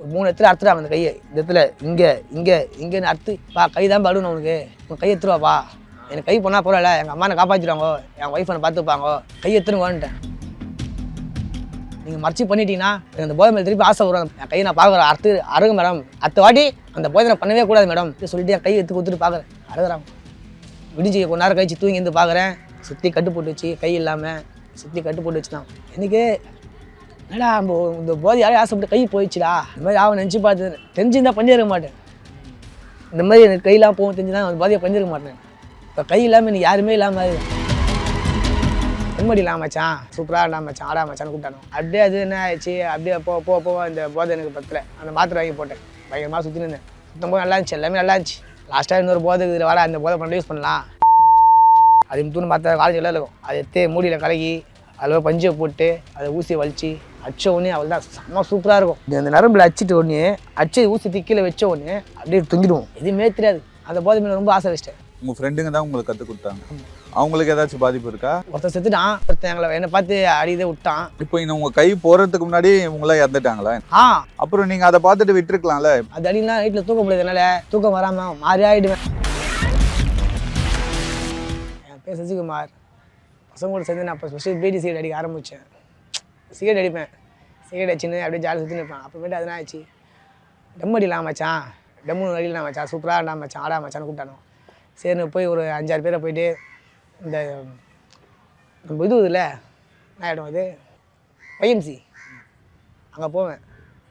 ஒரு மூணு இடத்துல அறுத்துட்டான் அந்த கையை. இந்த இடத்துல இங்கே இங்கே இங்கேன்னு அறுத்து பா கை தான் படுணும் உனக்கு. உன் கை எடுத்துருவாப்பா எனக்கு கை பண்ணால் பரவாயில்ல எங்கள் அம்மா என்னை காப்பாற்றிடுவாங்க என் ஒய்ஃபை பார்த்துப்பாங்க கை எடுத்துருங்கன்ட்டேன் நீங்கள் மறைச்சி பண்ணிட்டீங்கன்னா எனக்கு அந்த போதை மேலே திருப்பி ஆசை வரும். என் கையை நான் பார்க்குறேன். அறுத்து அருகு மேடம். அடுத்த வாட்டி அந்த போதை நான் பண்ணவே கூடாது மேடம். சொல்லிட்டு என் கையை எடுத்து கொடுத்துட்டு பார்க்குறேன். அழுகுறான். விடிஞ்சு கொஞ்ச நேரம் கழிச்சு தூங்கி இருந்து பார்க்குறேன். சுற்றி கட்டு போட்டு வச்சு கை இல்லாமல் சுற்றி கட்டு போட்டு வச்சுட்டான் எனக்கு என்னடா நம்ம இந்த போதை யாரும் ஆசைப்பட்டு கை போயிடுச்சுடா? இந்த மாதிரி அவன் நினச்சி பார்த்து தெரிஞ்சிருந்தா பண்ணியிருக்க மாட்டேன். இந்த மாதிரி எனக்கு கையெல்லாம் போகும் தெரிஞ்சுதான் அந்த போதையை பண்ணியிருக்க மாட்டேன். இப்போ கை இல்லாமல் எனக்கு யாருமே இல்லாமல் நிம்மதி இல்லாம மச்சான் சூப்பராக இல்லாமச்சான் ஆடா மச்சான் கூப்பிட்டானோ அப்படியே அது என்ன ஆயிடுச்சு? அப்படியே போ போ போக இந்த போதை எனக்கு பத்தல. அந்த மாத்திரை வாங்கி போட்டேன். பயங்கரமாக சுற்றி இருந்தேன். சுத்தம் போது நல்லா இருந்துச்சு எல்லாமே நல்லா இருந்துச்சு. லாஸ்ட்டாக இன்னொரு போதை இருக்குது. வாடா அந்த போதை பண்ண யூஸ் பண்ணலாம். அது முத்துன்னு பார்த்தா காலேஜ் எல்லாம் இருக்கும். அதை எடுத்து மூடியில் கலகி அதில் பஞ்சை போட்டு அதை ஊசியை வலிச்சு அடிச்ச உடனே அவள் தான் செம்ம சூப்பராக இருக்கும். இது அந்த நரம்பில் அடிச்சிட்டு உடனே அடிச்சு ஊசி திக்கில வச்ச உடனே அப்படியே தொங்கிடுவோம். எதுவுமே தெரியாது. அந்த போதை மேலே ரொம்ப ஆசை வச்சிட்டேன். உங்க ஃப்ரெண்டுங்க தான் உங்களுக்கு கற்றுக் கொடுத்தாங்க. அவங்களுக்கு ஏதாச்சும் பாதிப்பு இருக்கா? ஒருத்தன் செத்துட்டான் ஒருத்தன் எங்களை என்னை பார்த்து அடியதே விட்டான். இப்போ இன்னும் உங்க கை போறதுக்கு முன்னாடி இவங்களாம் இறந்துட்டாங்களா? ஆ. அப்புறம் நீங்க அதை பார்த்துட்டு விட்டுருக்கலாம்ல? அது அடினா நைட்டில் தூக்க முடியாது. என்னால் தூக்கம் வராமல் மாறி ஆகிடுவேன் என் பேர் சசிகுமார். பசங்க கூட சேர்ந்து நான் இப்போ ஸ்பெஷல் பீடி சிகரெட் அடிக்க ஆரம்பித்தேன் சிகரெட் அடிப்பேன். சிகரெட் அடிச்சுன்னு அப்படியே ஜாலி சுற்றி நிற்பேன் அப்புறமேட்டு அதெல்லாம் ஆச்சு டம் அடிலாம் மச்சான். டம்மு அடிலாம் மச்சான். சூப்பராக ஆடா மச்சான். ஆடா மச்சான்னு கூப்பிட்டானோ சரின்னு போய் ஒரு அஞ்சாறு பேரை போயிட்டு இந்த நம்ம இது இதில் என்ன ஆகிடும் அது? ஒய்எம்சி அங்கே போவேன்.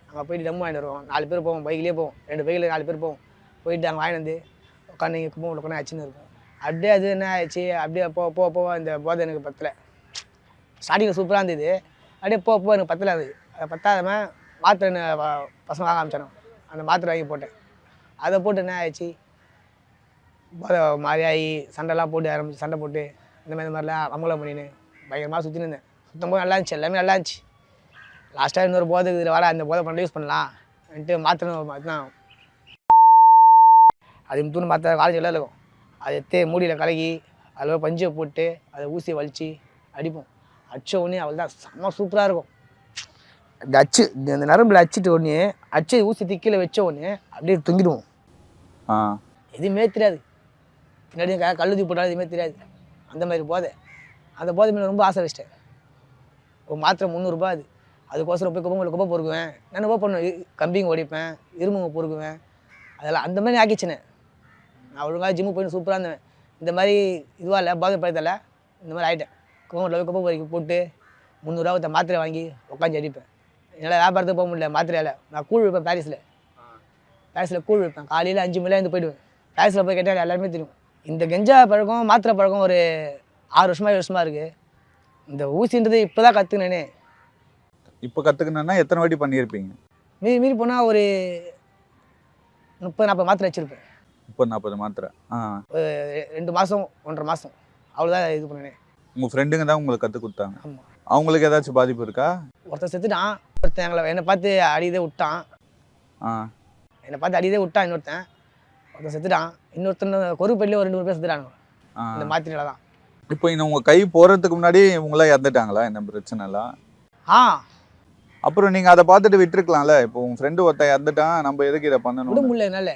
அங்கே போயிட்டு டம்மு வாங்கிட்டு வருவோம். நாலு பேர் போவோம். பைக்லேயே போவோம். ரெண்டு பைக்கில் நாலு பேர் போவோம். போயிட்டு அங்கே வாங்கிட்டு வந்து உட்காந்து இங்கே கும்பம் உட்காந்து ஆச்சுன்னு இருக்கும் அப்படியே அது என்ன ஆயிடுச்சு? அப்படியே போ போ போ இந்த போதை எனக்கு பத்தலை. ஸ்டார்டிங்கில் சூப்பராக இருந்தது. அப்படியே போ போ எனக்கு பத்தலை அது. அதை பத்தாதம மாத்திரை என்ன பசங்க வாங்க ஆரம்பிச்சானோ அந்த மாத்திரை வாங்கி போட்டேன். அதை போட்டு என்ன ஆயிடுச்சு? போதை மாதிரி ஆகி சண்டைலாம் போட்டு ஆரம்பிச்சு சண்டை போட்டு இந்த மாதிரி இந்த மாதிரிலாம் அமங்கலம் பண்ணின்னு பயங்கரமாக சுற்றின்னு இருந்தேன். சுத்தம் போது நல்லா இருந்துச்சு எல்லாமே நல்லா இருந்துச்சு. லாஸ்ட்டாக இன்னொரு போதை இதில் வாடா அந்த போதை பண்ண யூஸ் பண்ணலாம். வந்துட்டு மாத்திரை அது தூண் மாத்திர காலேஜ் எல்லாம் இருக்கும். அதை எடுத்து மூடியில் கலக்கி அதில் பஞ்சை போட்டு அதை ஊசியை வலிச்சு அடிப்போம். அடிச்ச உடனே அவள் தான் செம்ம சூப்பராக இருக்கும். இந்த அச்சு இந்த நரம்பில் அடிச்சிட்டு உடனே அச்சு ஊசி திக்கில வச்ச உடனே அப்படியே தொங்கிடுவோம். எதுவுமே தெரியாது. பின்னாடி க கழுதி போட்டாலும் எதுவுமே தெரியாது. அந்த மாதிரி போதை. அந்த போதை மேலே ரொம்ப ஆசை வச்சிட்டேன். ஒரு மாத்திரை முந்நூறுரூபா அது. அதுக்கோசரம் போய் குப்பை குப்பை பொறுக்குவேன். நான் என்ன பண்ணுவேன் கம்பிங்க ஒடிப்பேன் இரும்புங்க பொறுக்குவேன். அதெல்லாம் அந்த மாதிரி ஆக்கிச்சினேன். நான் ஒழுங்காக ஜிம்மு போய் சூப்பராக இருந்தேன் இந்த மாதிரி இதுவாக இல்லை போதை பழத்தில் இந்த மாதிரி ஆகிட்டேன் போய் குப்பை பொறுக்கி போட்டு முந்நூறுரூவா ஒருத்த மாத்திரை வாங்கி உட்காந்து அடிப்பேன். என்னால் வியாபாரத்துக்கு போக முடியல மாத்திரையால் நான் கூழ் வைப்பேன் பாரிஸில். பாரிஸில் கூழ் வைப்பேன் காலையில் அஞ்சு மணில இருந்து போயிடுவேன். பாரிஸில் போய் கேட்டால் எல்லாருமே தெரியும். இந்த கெஞ்சா பழக்கம் மாத்திரை பழக்கம் ஒரு ஆறு வருஷமா ஏழு வருஷமா இருக்குது இந்த ஊசின்றது இப்போ தான் கற்றுக்கினேனே இப்போ கற்றுக்கணுன்னா எத்தனை வாட்டி பண்ணியிருப்பீங்க? மீறி மீறி போனால் ஒரு முப்பது நாற்பது மாத்திரை வச்சுருப்பேன். முப்பது நாற்பது மாத்திரை. ஆ. ரெண்டு மாதம் ஒன்றரை மாதம் அவ்வளோதான் இது பண்ணினேன் உங்கள் ஃப்ரெண்டுங்க தான் உங்களுக்கு கற்றுக் கொடுத்தாங்க. ஆமாம் அவங்களுக்கு ஏதாச்சும் பாதிப்பு இருக்கா? ஒருத்தன் செத்துட்டான் ஒருத்தன் எங்களை என்னை பார்த்து அடியதே விட்டான். ஆ. என்னை பார்த்து அடியதே விட்டான் இன்னொருத்தன். ஒருத்தன் செத்துட்டான் இன்னொருத்தன் கொருப்பள்ளியில் ஒரு ரெண்டு மூணு பேர் செத்துட்டாங்க ஆ. இந்த மாத்திரையில தான். இப்போ இன்னும் உங்கள் கை போகிறதுக்கு முன்னாடி இவங்களாம் இறந்துட்டாங்களா? என்ன பிரச்சனைலாம் ஆ. அப்புறம் நீங்கள் அதை பார்த்துட்டு விட்டுருக்கலாம்ல. இப்போ உங்கள் ஃப்ரெண்டு ஒருத்தன் இறந்துட்டான் நம்ம எதுக்கு இதை பண்ணணும் முடியல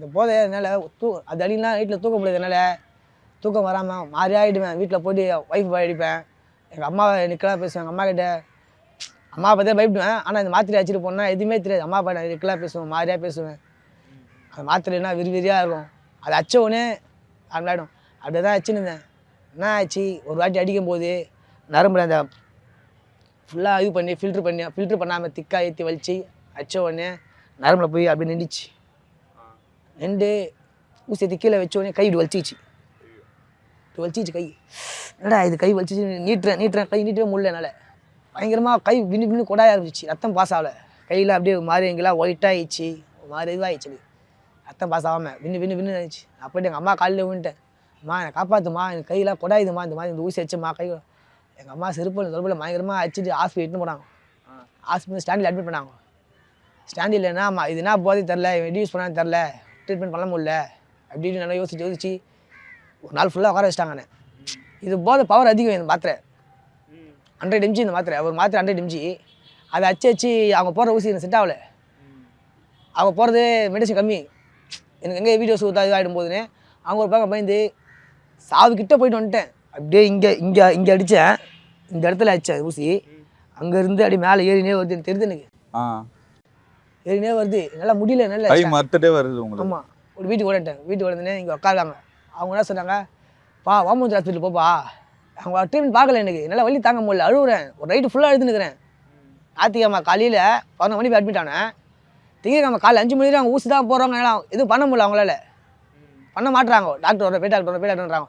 இந்த அந்த போதை என்னால் தூ அது அடிலாம் வீட்டில் தூக்க முடியாது என்னால் தூக்கம் வராமல் மாறி ஆகிடுவேன் வீட்டில் போயிட்டு ஒய்ஃப் அடிப்பேன். எங்கள் அம்மாவை நிற்கலாம் பேசுவேன். எங்கள் அம்மா கிட்ட அம்மா பார்த்தே பயப்படுவேன். ஆனால் இந்த மாத்திரை அடிச்சிட்டு போனால் எதுவுமே தெரியாது. அம்மா அப்பா நிற்கலாம் பேசுவேன். மாறியாக பேசுவேன். அந்த மாத்திரைனா விறுவிறியாக இருக்கும். அது அச்ச உடனே ஆடும் அப்படியே தான் அச்சுன்னு இருந்தேன். என்ன ஆச்சு? ஒரு வாட்டி அடிக்கும் போது நரம்புல அந்த ஃபுல்லாக இது பண்ணி ஃபில்ட்ரு பண்ணி ஃபில்ட்ரு பண்ணாமல் திக்காக ஏற்றி வலிச்சு அச்ச உடனே நரம்புல போய் அப்படியே நின்றுச்சு ரெண்டு ஊசி கீழே வச்சோடனே கை இப்படி வலிச்சிச்சு இப்படி வலிச்சிச்சு கை என்னடா இது கை வலிச்சிச்சு நீட்டுறேன் நீட்டுறேன். கை நீட்டவே முடியல என்னால். பயங்கரமாக கை விண்ணு விண்ணு கொடாய இருந்துச்சு ரத்தம் பாஸ் ஆகலை. கையில் அப்படியே மாறி எங்கெல்லாம் ஒயிட்டாகிடுச்சு மாறி மாதிரி இதுவாகிடுச்சு ரத்தம் பாஸ் ஆகாமல் விண்ணு விண்ணு விண்ணு ஆயிடுச்சு. நான் எங்கள் அம்மா காலையில் விழுந்துட்டேன். அம்மா என்னை காப்பாற்றுமா எனக்கு கையெல்லாம் கொடாயுதுமா இந்த மாதிரி இந்த ஊசி வச்சுமா கை எங்கள் அம்மா செருப்பு தொடர்பில் பயங்கரமாக அடிச்சுட்டு ஹாஸ்பிட்டல் இட்டுன்னு போனாங்க ஹாஸ்பிட்டல் ஸ்டாண்டில் அட்மிட் பண்ணாங்க. ஸ்டாண்டில் இல்லைன்னா ஆமாம் இது என்ன போதை தெரில? இவன் யூஸ் பண்ணான்னு தெரில ட்ரீட்மெண்ட் பண்ண முடியல அப்படின்னு நல்லா யோசிச்சு யோசிச்சு ஒரு நாள் ஃபுல்லாக உட்கார வச்சிட்டாங்க இது போத பவர் அதிகம் இந்த மாத்திரை. ஹண்ட்ரட் எம்ஜி இந்த மாத்திரை. ஒரு மாத்திரை ஹண்ட்ரட் எம்ஜி அதை அச்சு அச்சு அவங்க போடுற ஊசி எனக்கு செட் ஆகல. அவங்க போகிறது மெடிசன் கம்மி. எனக்கு எங்கே வீடியோஸ் ஊற்றா இதாகிடும் போதுன்னு அவங்க ஒரு பக்கம் பயந்து சாவு கிட்ட போயிட்டு வந்துட்டேன். அப்படியே இங்கே இங்கே இங்கே அடித்தேன் இந்த இடத்துல அடித்தேன் ஊசி அங்கேருந்து அப்படியே மேலே ஏறினே வருது எனக்கு எனக்கு. ஆ. ஏறினே வருது. என்னால் முடியல என்னால் கை மறுத்துட்டே வருது உங்களுக்கு. ஆமாம் ஒரு வீட்டுக்கு ஓடிட்டேன். வீட்டுக்கு ஓடுனே இங்கே உட்காருக்காங்க அவங்க என்ன சொன்னாங்க? பா வாமூஞ்சி ஹாஸ்பிட்டல் போப்பா. அவங்க ட்ரீட்மெண்ட் பார்க்கல எனக்கு. என்னால் வலி தாங்க முடியல. அழுகுறேன் ஒரு நைட்டு ஃபுல்லாக அழுதுனுக்குறேன் ஞாயிற்றுக்கிழமை காலையில் பதினொரு மணிக்கு அட்மிட் ஆனேன் திங்கக்கிழமை காலைல அஞ்சு மணிக்கு அவங்க ஊசி தான் போகிறவங்க எல்லாம் எதுவும் பண்ண முடியல அவங்களால. பண்ண மாட்டுறாங்க டாக்டர் வர போய் டாக்டர் வர போய் டாக்டர்ன்றாங்க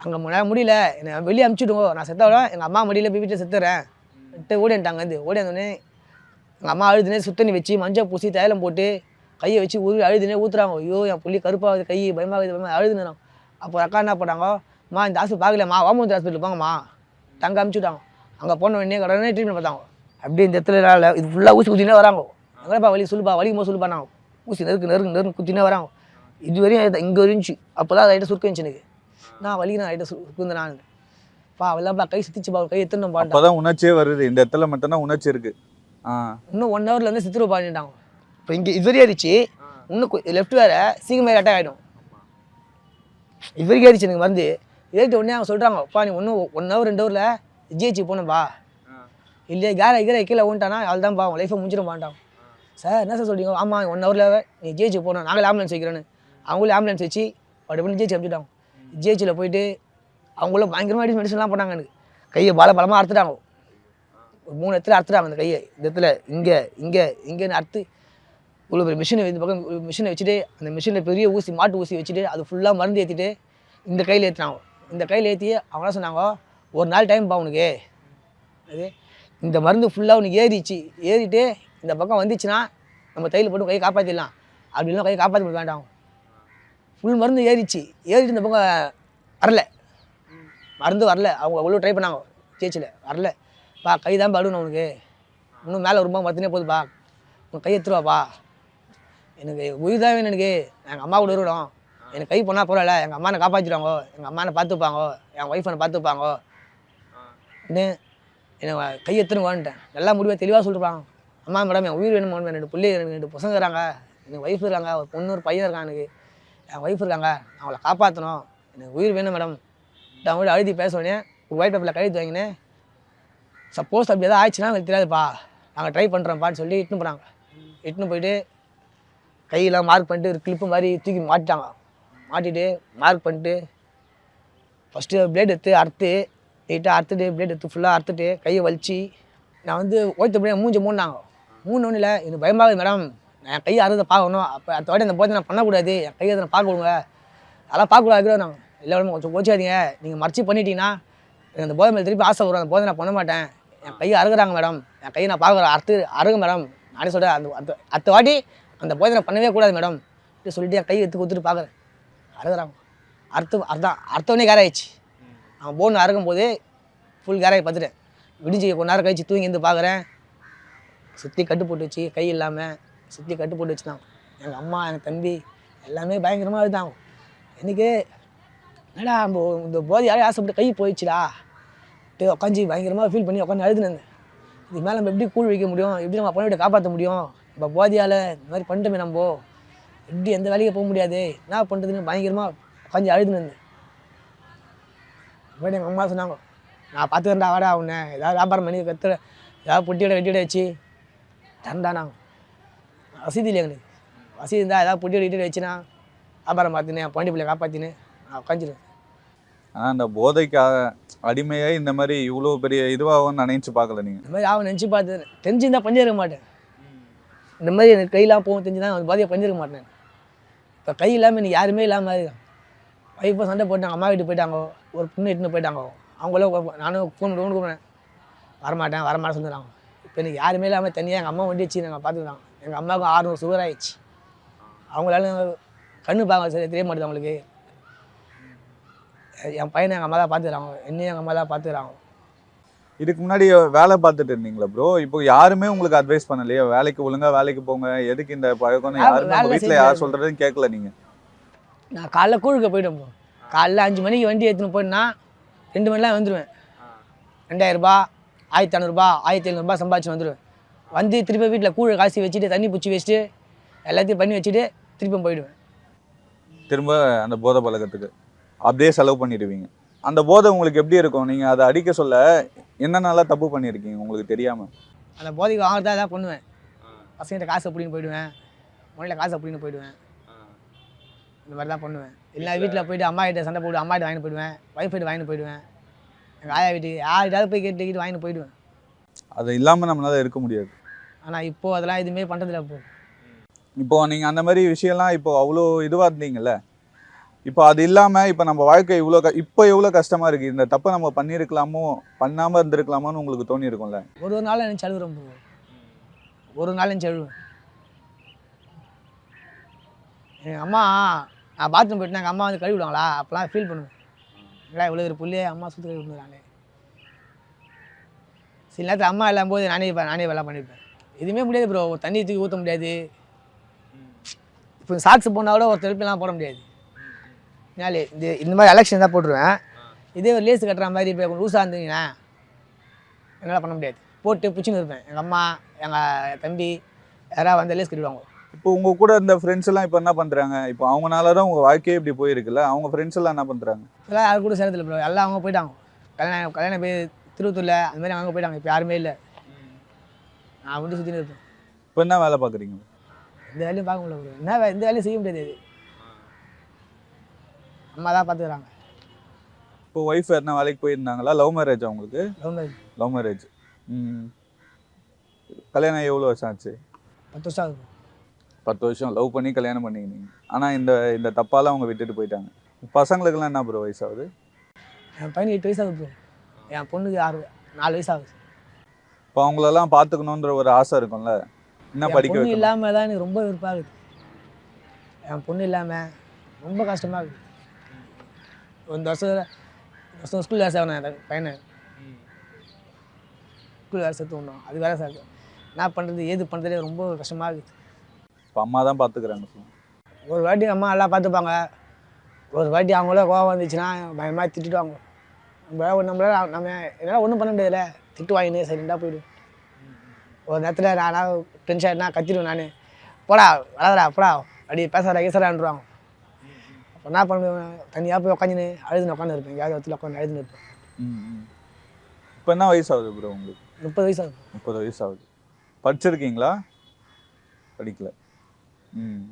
அங்கே முன்னாடி முடியல. என்னை வெளியே அனுப்பிச்சுடுங்க நான் செத்தவள எங்கள் அம்மா மடியில் போய் வீட்டில் செத்துறேன். விட்டு ஓடிட்டாங்க வந்து ஓடியாந்தோடனே எங்கள் அம்மா அழுதுனே சுத்தண்ணி வச்சு மஞ்சள் பூசி தைலம் போட்டு கையை வச்சு உருவி அழுதுனே ஊற்றுறாங்க ஐயோ என் புள்ளி கருப்பாகுது கை பயமாகுது பயமாக அழுதுனோம் அப்போ அக்கா என்ன பண்ணாங்க? இந்த ஹாஸ்பிட்டல் பார்க்கலம்மா வாமூந்தி ஹாஸ்பிட்டல் போங்கம்மா. தங்க அமுச்சுட்டாங்க அங்கே போன உடனே உடனே ட்ரீட்மெண்ட் பார்த்தாங்க. அப்படியே இந்த இடத்துல இது ஃபுல்லாக ஊசி குத்தினே வராங்க. எங்கப்பா வலி சொல்லுப்பா வலிக்கும் போது சொல்லுப்பா நாங்கள் ஊசி நெருக்கு நெருக்கு நெருக்கு குத்தினே வராங்க. இது வரையும் இங்கே இருந்துச்சு. அப்போ தான் ரைட்டை சுருக்க இருந்துச்சு எனக்கு. நான் வலிக்கு நான் ரைட்டை சுருக்கு நான் பா அவெல்லாம்ப்பா கை சுத்திச்சுப்பா கை எத்தனை பாட்டா அப்பதான் உணர்ச்சியே வருது. இந்த இடத்துல மட்டும்தான் உணர்ச்சி இருக்குது இன்னும் ஒன் ஹவரில் வந்து சித்திரவு பண்ணிட்டாங்க இப்போ இங்கே இது வரையும் ஏறிச்சு இன்னும் லெஃப்ட் வேற சீக்கிரமே அட்டாக் ஆகிடும் இது வரைக்கும் ஏறிச்சு எனக்கு வந்து ஏறிட்ட உடனே அவங்க சொல்கிறாங்க அப்பா நீ ஒன்றும் ஒன் ஹவர் ரெண்டு ஹவரில் ஜிஹெச்சி போகணும்பா இல்லையா கேர கீரை கீழே ஊன்ட்டானா அவள் தான்ப்பா அவன் லைஃப்பை முடிச்சிட மாட்டான் சார் என்ன சார் சொல்றீங்க? ஆமாம் ஒன் ஹவரில் நீ ஜிஹெச்சி போகணும் நாங்களே ஆம்புலன்ஸ் வைக்கிறேன்னு. அவங்களும் ஆம்புலன்ஸ் வச்சு அப்படி பண்ணி ஜிஹெச்சி அனுப்பிச்சிட்டாங்க ஜிஹெச்சியில் போயிட்டு அவங்களும் பயங்கரமாக மெடிசன்லாம் பண்ணாங்க எனக்கு. கையை பல பலமாக அறுத்துட்டாங்க. ஒரு மூணு இடத்துல அறுத்துட்டாங்க அந்த கையை. இந்த இடத்துல இங்கே இங்கே இங்கேன்னு அறுத்து இவ்வளோ பெரிய மிஷினை இந்த பக்கம் மிஷினை வச்சுட்டு அந்த மிஷினில் பெரிய ஊசி மாட்டு ஊசி வச்சுட்டு அது ஃபுல்லாக மருந்து ஏற்றிட்டு இந்த கையில் ஏற்றினாங்க இந்த கையில் ஏற்றி அவங்களாம் சொன்னாங்க? ஒரு நாள் டைம் பா உனக்கு. அது இந்த மருந்து ஃபுல்லாக உனக்கு ஏறிச்சு. ஏறிட்டு இந்த பக்கம் வந்துச்சுன்னா நம்ம தையில் போட்டு கையை காப்பாற்றிடலாம் அப்படி இல்லைனா கையை காப்பாற்ற வேண்டாம். ஃபுல் மருந்து ஏறிச்சு. ஏறிட்டு இந்த பக்கம் வரல. மருந்து வரல. அவங்க அவ்வளோ ட்ரை பண்ணாங்க. ஜெயிச்சில் வரல. பா கை தான் படுணும் உனக்கு. இன்னும் மேலே ஒரு ரூபா மரத்துனே போதுப்பா உன் கை எடுத்துருவாப்பா எனக்கு உயிர் தான் வேணும் எனக்கு. எங்கள் அம்மா கூட இருக்கணும். எனக்கு கை போனால் பரவாயில்ல. எங்கள் அம்மானை காப்பாற்றிடுவாங்க எங்கள் அம்மானை பார்த்துப்பாங்க. என் ஒய்ஃப் பார்த்துப்பாங்க. பார்த்துப்பாங்கோ எனக்கு கை எடுத்துருவான்ட்டேன் நல்லா முடிவாக தெளிவாக சொல்லிருப்பாங்க அம்மா மேடம் என் உயிர் வேணும் மேடம் ரெண்டு பிள்ளை எனக்கு ரெண்டு பசங்க இருக்காங்க. எனக்கு ஒய்ஃப் இருக்காங்க. ஒரு பொண்ணு ஒரு பையன் இருக்கான் எனக்கு. என் ஒய்ஃப் இருக்காங்க. நான் அவளை காப்பாற்றணும் எனக்கு உயிர் வேணும் மேடம் அவங்க கூட அழுதி பேச உடனே ஒரு ஒயிட் பேப்பரில் கழுத்து வாங்கினேன். சப்போஸ் அப்படி எதாவது ஆயிடுச்சுன்னா எனக்கு தெரியாதுப்பா. நாங்கள் ட்ரை பண்ணுறோம்ப்பான்னு சொல்லி இட்டுன்னு போனாங்க. இட்டுன்னு போயிட்டு கையெல்லாம் மார்க் பண்ணிட்டு ஒரு கிளிப்பு மாதிரி தூக்கி மாட்டிட்டாங்க. மாட்டிட்டு மார்க் பண்ணிட்டு ஃபஸ்ட்டு பிளேட் எடுத்து அறுத்து நீட்டாக அறுத்துட்டு பிளேட் எடுத்து ஃபுல்லாக அறுத்துட்டு கையை வலிச்சு. நான் வந்து ஓய்த்த மூஞ்சி மூணாங்க மூணு இல்லை எனக்கு பயமாகுது மேடம் நான் என் கையை அறுத பார்க்கணும். அப்போ அடுத்த வாட்டி அந்த போதை நான் பண்ணக்கூடாது. என் கையை அதை பார்க்க விடுங்க அதெல்லாம் பார்க்கக்கூடாது நாங்கள் இல்லை மேடம் கொஞ்சம் கோச்சாதீங்க நீங்கள் மறைச்சி பண்ணிட்டீங்கன்னா எனக்கு அந்த போதை மேலே திருப்பி ஆசை வரும். அந்த போதை நான் பண்ண மாட்டேன். என் கை அறுகுறாங்க மேடம். என் கையை நான் பார்க்குறேன் அறுத்து அறுகு மேடம். நானே சொல்கிறேன் அந்த அந்த அடுத்த வாட்டி அந்த போதை பண்ணவே கூடாது மேடம். இப்படி சொல்லிட்டு என் கையை எடுத்து கொடுத்துட்டு பார்க்குறேன். அறுகுறாங்க. அறுத்து அதான் அறுத்தவொடனே கேர் ஆயிடுச்சு. அவன் போன் அறுக்கும் போதே ஃபுல் கேராகி பார்த்துட்டேன் விடிஞ்சு கொஞ்ச நேரம் கழிச்சு தூங்கி இருந்து பார்க்குறேன். சுற்றி கட்டு போட்டு வச்சு கை இல்லாமல் சுற்றி கட்டு போட்டு வச்சுதான் எங்கள் அம்மா எங்கள் தம்பி எல்லாமே பயங்கரமாக இருந்தாங்க எனக்கு என்னடா இந்த போதை யாரும் ஆசைப்பட்டு கை போயிடுச்சுடா. அப்படியே உட்காந்து பயங்கரமாக ஃபீல் பண்ணி உட்காந்து அழுதுனேன் இது மேலே நம்ம எப்படி கூழ் வைக்க முடியும்? எப்படி நம்ம பொண்ணை காப்பாற்ற முடியும்? நம்ம போதியால் இந்த மாதிரி பண்ணிட்டோமே நம்ம. எப்படி எந்த வேலைக்கு போக முடியாது? என்ன பண்ணுறதுன்னு பயங்கரமாக உட்காந்து அழுதுனேன் அப்படி எங்கள் அம்மா சொன்னாங்க நான் பார்த்துக்கிறேன்டா வாடா உன்னை. ஏதாவது வியாபாரம் பண்ணி கத்துற ஏதாவது பொட்டியோட வெட்டியோட வச்சு. தரண்டா நாங்கள் வசதி இல்லை எங்களுக்கு வசதி இருந்தால் ஏதாவது பொட்டியோட வெட்டியோட வச்சுனா வியாபாரம் பார்த்துன்னு என் பாண்டி பிள்ளை காப்பாற்றினேன் நான் உட்காந்துருவேன் ஆனால் அந்த போதைக்கு அடிமையாக இந்த மாதிரி இவ்வளோ பெரிய இதுவாகும்னு நினைச்சு பார்க்கல நீங்கள் இந்த மாதிரி அவன் நினச்சி பார்த்து தெரிஞ்சிருந்தா பஞ்சிருக்க மாட்டேன். இந்த மாதிரி எனக்கு கையெல்லாம் போகும் தெரிஞ்சுதான் அவன் பாதியாக பஞ்சிருக்க மாட்டேன். இப்போ கை இல்லாமல் எனக்கு யாருமே இல்லாமல் இருக்கான் வைஃபை சண்டை போட்டாங்க அம்மா வீட்டு போயிட்டாங்க ஒரு பொண்ணு இட்டுன்னு போயிட்டாங்க. அவங்களும் நானும் ஃபோன் ஃபோன் கூப்பிட்றேன் வரமாட்டேன் வரமாட்டேன் சொல்லுறாங்க இப்போ எனக்கு யாருமே இல்லாமல் தனியாக எங்கள் அம்மா வண்டி வச்சு நாங்கள் பார்த்துக்கிறாங்க எங்கள் அம்மாவுக்கு ஆறுநூறு சுகர் ஆயிடுச்சு. அவங்களால கண்ணு பார்க்க சரி தெரிய மாட்டேது அவங்களுக்கு. என் பையனை எங்கள் அம்மா தான் பார்த்துக்கிறாங்க. என்னையும் எங்கள் அம்மா தான் பார்த்துக்கிறாங்க. இதுக்கு முன்னாடி வேலை பார்த்துட்டு இருந்தீங்களா ப்ரோ இப்போ யாருமே உங்களுக்கு அட்வைஸ் பண்ணலையா? வேலைக்கு ஒழுங்கா வேலைக்கு போங்க. எதுக்கு இந்த பழக்கம்னு யாருமே வீட்டில் யார் சொல்றதையும் கேட்கல நீங்க. நான் காலைல கூழுக்கு போயிட்டேன் bro. காலைல அஞ்சு மணிக்கு வண்டி எடுத்துன்னு போயிட்டேன்னா ரெண்டு மணிலாம் வந்துடுவேன் ரெண்டாயிரரூபா ஆயிரத்தி ஐநூறுரூபா ஆயிரத்தி எழுநூறுபா சம்பாதிச்சு வந்துடுவேன் வந்து திருப்பி வீட்டில் கூழை காசி வச்சுட்டு தண்ணி பிடிச்சி வச்சுட்டு எல்லாத்தையும் பண்ணி வச்சுட்டு திருப்பியும் போயிடுவேன். திரும்ப அந்த போதை பழக்கத்துக்கு. அப்படியே செலவு பண்ணிடுவீங்க. அந்த போதை உங்களுக்கு எப்படி இருக்கும்? நீங்கள் அதை அடிக்க சொல்ல என்னென்னலாம் தப்பு பண்ணியிருக்கீங்க உங்களுக்கு தெரியாமல் அந்த போதைக்கு வாங்குறதா தான் பண்ணுவேன். பசங்கிட்ட காசு அப்படின்னு போயிடுவேன். முறையில் காசு அப்படின்னு போயிடுவேன். இந்த மாதிரி தான் பண்ணுவேன். இல்லை வீட்டில் போயிட்டு அம்மா கிட்ட சண்டை போட்டு அம்மா கிட்ட வாங்கிட்டு போயிடுவேன். ஒய்ஃப் கிட்ட வாங்கிட்டு போயிடுவேன். எங்கள் ஆயா வீட்டுக்கு யார்கிட்டாவது போய் கேட்டு கேட்டு வாங்கிட்டு போயிடுவேன். அது இல்லாமல் நம்மளால இருக்க முடியாது. ஆனால் இப்போது அதெல்லாம் எதுவுமே பண்ணுறதில்ல இப்போ இப்போ நீங்கள் அந்த மாதிரி விஷயம்லாம் இப்போ அவ்வளோ இதுவாக இருந்தீங்கல்ல? இப்போ அது இல்லாமல் இப்போ நம்ம வாழ்க்கை இவ்வளோ க இப்போ எவ்வளோ கஷ்டமாக இருக்குது இந்த தப்பை நம்ம பண்ணியிருக்கலாமோ பண்ணாமல் இருந்திருக்கலாமோன்னு உங்களுக்கு தோணி இருக்கும்ல ஒரு ஒரு நாள் நினச்சி அழுகுறோம் bro. ஒரு நாள் நினச்சி அழுவேன் எங்கள் அம்மா நான் பாத்ரூம் போயிட்டு எங்கள் அம்மா வந்து கழுவி விடுவாங்களா? அப்போலாம் ஃபீல் பண்ணுவேன். இல்லை இவ்வளோ ஒரு புள்ளையே அம்மா சுற்றி கழுவி விடுறானே சில நேரத்தில் அம்மா இல்லாம போது நானே நானே வேலை பண்ணியிருப்பேன் எதுவுமே முடியாது ப்ரோ ஒரு தண்ணி தூக்கி ஊற்ற முடியாது. இப்போ சாக்ஸ் போனால் கூட ஒரு திருப்பிலாம் போட முடியாது. என்னாலே இந்த இந்த மாதிரி எலெக்ஷன் தான் போட்டுருவேன். இதே ஒரு லேஸ் கட்டுற மாதிரி இப்போ லூஸாக இருந்தீங்கன்னா என்னால் பண்ண முடியாது. போட்டு பிடிச்சின்னு இருப்பேன். எங்கள் அம்மா எங்கள் தம்பி யாராவது வந்து லேஸ் கட்டிடுவாங்க. இப்போ உங்க கூட இருந்த ஃப்ரெண்ட்ஸ் எல்லாம் இப்போ என்ன பண்றாங்க? இப்போ அவங்கனால தான் உங்க வாழ்க்கையே இப்படி போயிருக்குல்ல? அவங்க ஃப்ரெண்ட்ஸ் எல்லாம் என்ன பண்றாங்க? இதெல்லாம் யாரும் கூட சேர்ந்ததில்ல ப்ரோ எல்லாம் அவங்க போயிட்டாங்க. கல்யாணம் கல்யாணம் போய் திருவத்தூரில் அந்த மாதிரி அவங்க போயிட்டாங்க. இப்போ யாருமே இல்லை. நான் மட்டும் சுற்றினு இருப்பேன். இப்போ என்ன வேலை பார்க்குறீங்க? இந்த வேலையும் பார்க்க முடியல ப்ரோ என்ன இந்த வேலையும் செய்ய முடியாது. இது அம்மா தான் பார்த்துக்கிறாங்க இப்போ ஒய்ஃப் என்ன வேலைக்கு போயிருந்தாங்களா? லவ் மேரேஜ் அவங்களுக்கு லவ் மேரேஜ் லவ் மேரேஜ் ம் கல்யாணம் எவ்வளோ வருஷம் ஆச்சு? பத்து வருஷம் ஆகுது. பத்து வருஷம் லவ் பண்ணி கல்யாணம் பண்ணிக்கினீங்க. ஆனால் இந்த இந்த தப்பால அவங்க விட்டுட்டு போயிட்டாங்க. பசங்களுக்கெல்லாம் என்ன ப்ரோ வயசாகுது? என் பையனுக்கு எட்டு வயசு ஆகுது ப்ரோ என் பொண்ணுக்கு ஆறு நாலு வயசு ஆகுது. இப்போ அவங்களெல்லாம் பார்த்துக்கணுன்ற ஒரு ஆசை இருக்கும்ல? என்ன என் படிக்க இல்லாமல் தான் எனக்கு ரொம்ப விருப்பாகுது என் பொண்ணு இல்லாமல் ரொம்ப கஷ்டமாக இருக்குது. வருஷம் இந்த வருஷம் ஸ்கூல் வேறு சேர்க்கணும் என் பையனை ஸ்கூல் வேறு சேர்த்து விடணும் அது வேறு சேர்த்து என்ன பண்ணுறது ஏது பண்ணுறதே ரொம்ப கஷ்டமாக இருக்குது இப்போ அம்மா தான் பார்த்துக்கிறாங்க ஒரு வாட்டி அம்மா நல்லா பார்த்துப்பாங்க ஒரு வாட்டி அவங்கள கோவம் வந்துச்சுன்னா பயமாக திட்டுவாங்க நம்மளால நம்மளால நம்ம என்னால் ஒன்றும் பண்ண முடியாதுல்ல திட்டு வாங்கினே சைலண்டாக போயிடும் ஒரு நேரத்தில் நானா டென்ஷன் ஆகினா கத்திடுவேன் நான் போடா வராதடா போடா அப்படி பேசுறா கேசுறான்றாங்க அப்போ என்ன பண்ணுவேன் தனியாக போய் உட்காந்துன்னு அழுதுன்னு உட்காந்து இருப்பேன் எங்கேயாவது இடத்துல உட்காந்து அழுதுன்னு இருப்பேன். இப்போ என்ன வயசாகுது ப்ரோ உங்களுக்கு? முப்பது வயசு ஆகுது. முப்பது வயசு ஆகுது. படிச்சிருக்கீங்களா? படிக்கல. ம்.